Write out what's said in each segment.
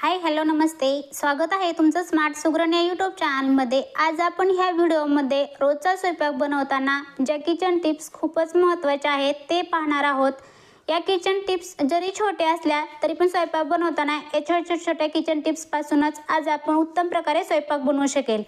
Hi hello नमस्ते. स्वागत आहे तुमचं स्मार्ट सुग्रण या यूट्यूब चॅनलमध्ये आज आपण ह्या व्हिडिओमध्ये रोजचा स्वयंपाक बनवताना ज्या किचन टिप्स खूपच महत्त्वाच्या आहेत ते पाहणार आहोत. या किचन टिप्स जरी छोट्या असल्या तरी पण स्वयंपाक बनवताना या छोट्या छोट्या किचन टिप्सपासूनच आज आपण उत्तम प्रकारे स्वयंपाक बनवू शकेल.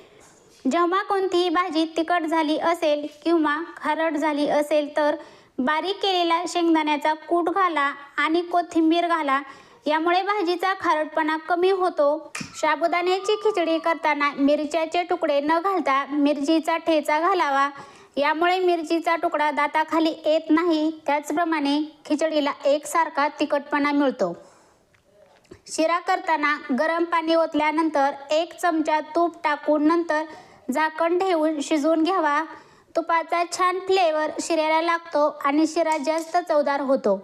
जेव्हा कोणतीही भाजी तिखट झाली असेल किंवा खारट झाली असेल तर बारीक केलेला शेंगदाण्याचा कूट घाला आणि कोथिंबीर घाला. यामुळे भाजीचा खारटपणा कमी होतो. साबुदाण्याची खिचडी करताना मिरच्याचे तुकडे न घालता मिरचीचा ठेचा घालावा. यामुळे मिरचीचा तुकडा दाताखाली येत नाही. त्याचप्रमाणे खिचडीला एकसारखा तिखटपणा मिळतो. शिरा करताना गरम पाणी ओतल्यानंतर एक चमचा तूप टाकून नंतर झाकण ठेवून शिजवून घ्यावा. तुपाचा छान फ्लेवर शिऱ्याला लागतो आणि शिरा जास्त चवदार होतो.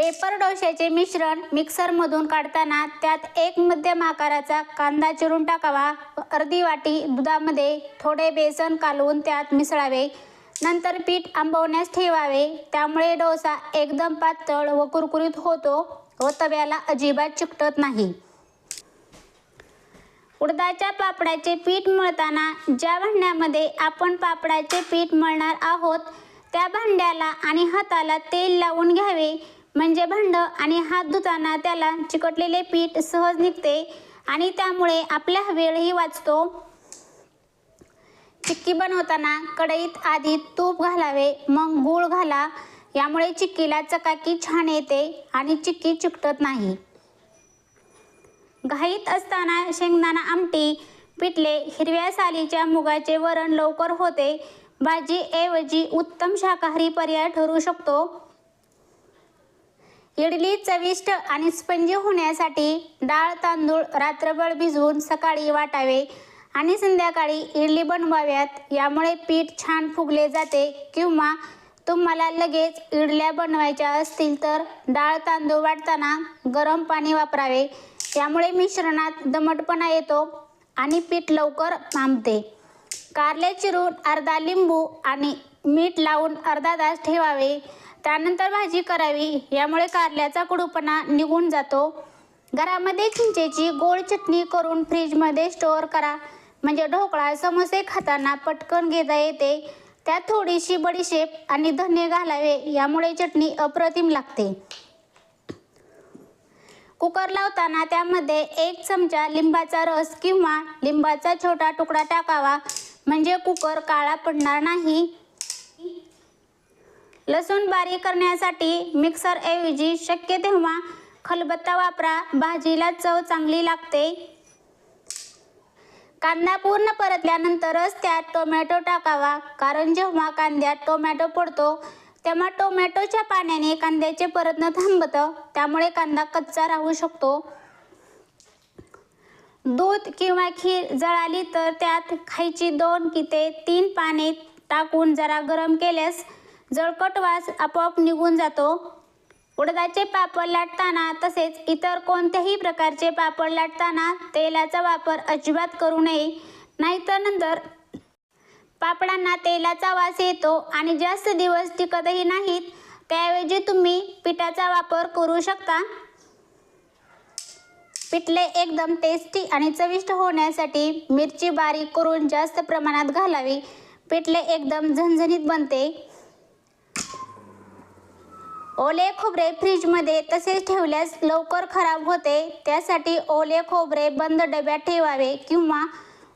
पेपर डोश्याचे मिश्रण मिक्सरमधून काढताना त्यात एक मध्यम आकाराचा कांदा चिरून टाकावा. अर्धी वाटी दुधामध्ये थोडे बेसन कालवून त्यात मिसळावे. नंतर पीठ आंबवण्यास ठेवावे. त्यामुळे डोसा एकदम पातळ व कुरकुरीत होतो व तव्याला अजिबात चिकटत नाही. उडदाच्या पापडाचे पीठ मळताना ज्या भांड्यामध्ये आपण पापडाचे पीठ मळणार आहोत त्या भांड्याला आणि हाताला तेल लावून घ्यावे. म्हणजे भांड आणि हात धुताना त्याला चिकटलेले पीठ सहज निघते आणि त्यामुळे आपला वेळही वाचतो. चिक्की बनवताना कढईत आधी तूप घालावे मग गूळ घाला. यामुळे चिक्कीला चकाकी छान येते आणि चिक्की चिकटत नाही. घाईत असताना शेंगदाणा आमटी पिठले हिरव्या सालीच्या मुगाचे वरण लवकर होते. भाजीऐवजी उत्तम शाकाहारी पर्याय ठरू शकतो. इडली चविष्ट आणि स्पंजी होण्यासाठी डाळ तांदूळ रात्रभर भिजवून सकाळी वाटावे आणि संध्याकाळी इडली बनवाव्यात. यामुळे पीठ छान फुगले जाते किंवा तुम्हाला लगेच इडल्या बनवायच्या असतील तर डाळ तांदूळ वाटताना गरम पाणी वापरावे. यामुळे मिश्रणात दमटपणा येतो आणि पीठ लवकर थांबते कारले चिरून अर्धा लिंबू आणि मीठ लावून अर्धा तास ठेवावे. त्यानंतर भाजी करावी. यामुळे कारल्याचा कडूपणा निघून जातो. घरामध्ये चिंचेची गोड चटणी करून फ्रीजमध्ये स्टोअर करा. म्हणजे ढोकळा समोसे खाताना पटकन घेता येते. त्यात थोडीशी बडीशेप आणि धने घालावे. यामुळे चटणी अप्रतिम लागते. कुकर लावताना त्यामध्ये एक चमचा लिंबाचा रस किंवा लिंबाचा छोटा तुकडा टाकावा. म्हणजे कुकर काळा पडणार नाही. लसूण बारीक करण्यासाठी मिक्सरऐवजी शक्य तेव्हा खलबत्ता वापरा. भाजीला चव चांगली लागते. कांदा पूर्ण परतल्यानंतरच त्यात टोमॅटो टाकावा. कारण जेव्हा कांद्यात टोमॅटो पडतो तेव्हा टोमॅटोच्या पाण्याने कांद्याचे परतणं थांबतं. त्यामुळे कांदा कच्चा राहू शकतो. दूध किंवा खीर जळाली तर त्यात खायची दोन की ते तीन पाने टाकून जरा गरम केल्यास जळकट वास आपोआप निघून जातो. उडदाचे पापड लाटताना तसेच इतर कोणत्याही प्रकारचे पापड लाटताना तेलाचा वापर अजिबात करू नये. नाहीतर नंतर पापडांना तेलाचा वास येतो आणि जास्त दिवस टिकतही नाहीत. त्याऐवजी तुम्ही पिठाचा वापर करू शकता. पिठले एकदम टेस्टी आणि चविष्ट होण्यासाठी मिरची बारीक करून जास्त प्रमाणात घालावी. पिठले एकदम झणझणीत बनते. ओले खोबरे फ्रीजमध्ये तसेच ठेवल्यास लवकर खराब होते. त्यासाठी ओले खोबरे बंद डब्यात ठेवावे किंवा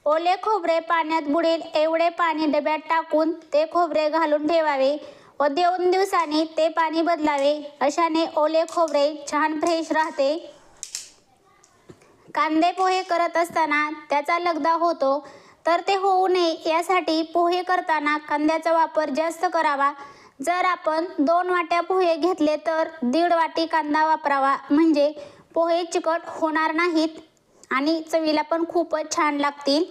ओले खोबरे पाण्यात बुडेल एवढे पाणी डब्यात टाकून ते खोबरे घालून ठेवावे व दोन दिवसांनी ते पाणी बदलावे. अशाने ओले खोबरे छान फ्रेश राहते. कांदे पोहे करत असताना त्याचा लगदा होतो तर ते होऊ नये यासाठी पोहे करताना कांद्याचा वापर जास्त करावा. जर आपण दोन वाट्या पोहे घेतले तर दीड वाटी कांदा वापरावा. म्हणजे पोहे चिकट होणार नाहीत आणि चवीला पण खूपच छान लागतील.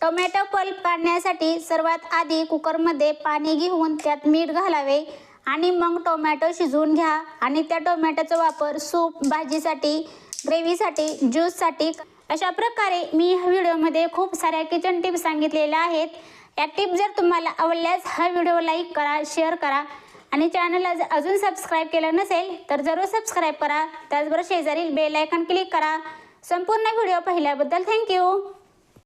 टोमॅटो पल्प काढण्यासाठी सर्वात आधी कुकरमध्ये पाणी घेऊन त्यात मीठ घालावे आणि मग टोमॅटो शिजवून घ्या. आणि त्या टोमॅटोचा वापर सूप भाजीसाठी ग्रेव्हीसाठी ज्यूससाठी अशा प्रकारे मी ह्या व्हिडिओमध्ये खूप साऱ्या किचन टिप्स सांगितलेल्या आहेत. या टिप जर तुम्हाला आवडल्यास हा व्हिडिओ लाईक करा शेअर करा आणि चॅनलला जर अजून सबस्क्राईब केलं नसेल तर जरूर सबस्क्राईब करा. त्याचबरोबर शेजारील बेल आयकॉन क्लिक करा. संपूर्ण व्हिडिओ पाहिल्याबद्दल थँक्यू.